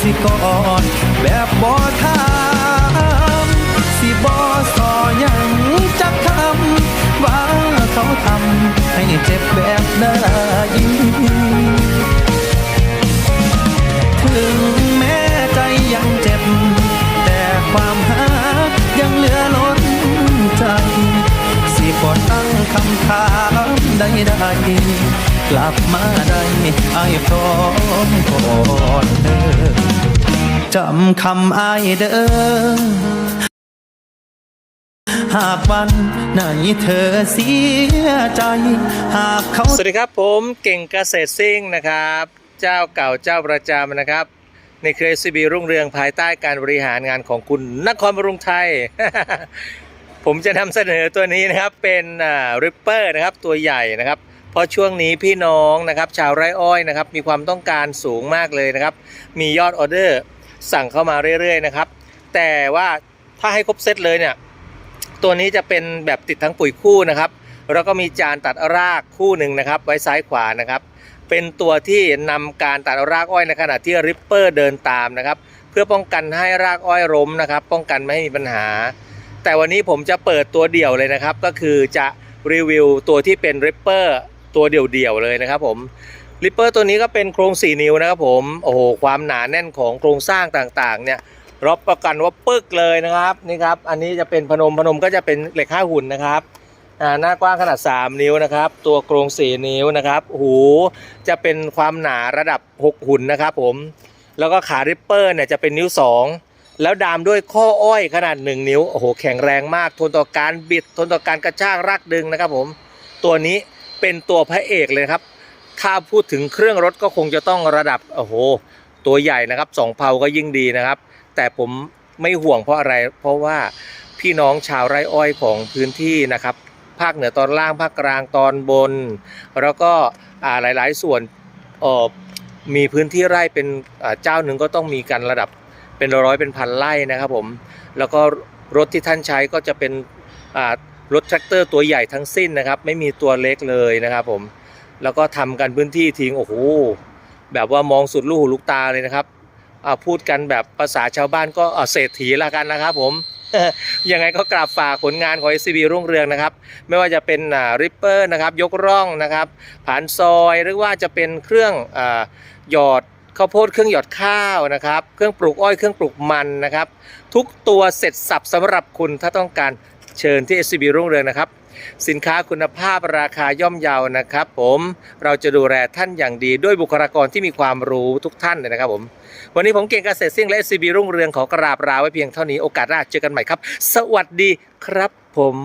สิก่อนแบบบอทามสิบอสอยังจักคำว่าเขาทำให้เจ็บแบบใดถึงแม้ใจยังเจ็บ แต่ความหักยังเหลือล้นใจ สิบอตั้งคำถามไดๆ กลับมาได้ไอ้พร้อมก่อนเด้อจำคำไอ้เด้อหากวันไหนเธอเสียใจหากเขาสวัสดีครับผมเก่งเกษตรซิ่งนะครับ เจ้าเก่าเจ้าประจำนะครับในเครซีบีรุ่งเรืองภายใต้การบริหารงานของคุณนครบรุงไทย ผมจะนำเสนอตัวนี้นะครับเป็นริปเปอร์นะครับตัวใหญ่นะครับ เพราะช่วงนี้พี่น้องนะครับชาวไร่อ้อยนะครับมีความต้องการสูงมากเลยนะครับ มียอดออเดอร์สั่งเข้ามาเรื่อยๆนะครับ แต่ว่าถ้าให้ครบเซตเลยเนี่ยตัวนี้จะเป็นแบบติดทั้งปุ๋ยคู่นะครับ แล้วก็มีจานตัดรากคู่หนึ่งนะครับ ไว้ซ้ายขวานะครับ เป็นตัวที่นำการตัดรากอ้อยในขณะที่ริปเปอร์เดินตามนะครับ เพื่อป้องกันให้รากอ้อยล้มนะครับ ป้องกันไม่ให้มีปัญหา แต่วันนี้ผมจะเปิดตัวเดี่ยวเลยนะครับ ก็คือจะรีวิวตัวที่เป็นริปเปอร์ ตัวเดี่ยวๆเลยนะครับผมริปเปอร์ตัวนี้ก็เป็นโครง 4 นิ้วนะครับผมโอ้โหความหนาแน่นของโครงสร้างต่างๆ เนี่ยรับประกันว่าปึกเลยนะครับนี่ครับ อันนี้จะเป็นพนมพนมก็จะเป็นเหล็กห้าหุ่นนะครับอ่าหน้ากว้างขนาด 3 นิ้วนะครับ ตัวโครง 4 นิ้วนะครับหูจะเป็นความหนาระดับ 6 หุ่นนะครับผมแล้วก็ขาริปเปอร์เนี่ยจะเป็นนิ้ว 2 แล้วดามด้วยข้ออ้อยขนาด 1 นิ้วโอ้โหแข็งแรงมาก ทนต่อการบิดทนต่อการกระชากรากดึงนะครับผมตัวนี้ เป็นตัวพระเอกเลยครับถ้าพูดถึงเครื่องรถก็คงจะต้องระดับโอ้โหตัวใหญ่นะครับสองเพลาก็ยิ่งดีนะครับ แต่ผมไม่ห่วงเพราะอะไร เพราะว่าพี่น้องชาวไร่อ้อยของพื้นที่นะครับ ภาคเหนือตอนล่างภาคกลางตอนบน แล้วก็อ่าหลายๆ ส่วนมีพื้นที่ไร่เป็นเจ้าหนึ่งก็ต้องมีกันระดับเป็นร้อยเป็นพันไร่นะครับผมแล้วก็รถที่ท่านใช้ก็จะเป็น รถแทรกเตอร์ตัวใหญ่ทั้งสิ้นนะครับ ไม่มีตัวเล็กเลยนะครับผมแล้วก็ทำกันพื้นที่ทิ้งโอ้โหแบบว่ามองสุดลูกหูลูกตาเลยนะครับอ่าพูดกันแบบภาษาชาวบ้านก็เศรษฐีละกันนะครับผมยังไงก็กราบฝากผลงานของ SCB รุ่งเรืองนะครับ ไม่ว่าจะเป็นริปเปอร์นะครับยกร่องนะครับ ผ่านซอยหรือว่าจะเป็นเครื่องอหยอดข้าวโพดเครื่องหยอดข้าวนะครับ เครื่องปลูกอ้อยเครื่องปลูกมันนะครับ ทุกตัวเสร็จสับสำหรับคุณถ้าต้องการ เชิญที่ SCB รุ่งเรืองนะครับ สินค้าคุณภาพราคาย่อมเยานะครับ ผมเราจะดูแลท่านอย่างดีด้วยบุคลากรที่มีความรู้ทุกท่านเลยนะครับผม วันนี้ผมเก่งเกษตรซิ่งและ SCB รุ่งเรืองขอกราบลาไว้เพียงเท่านี้โอกาสหน้าเจอกันใหม่ครับ สวัสดีครับผม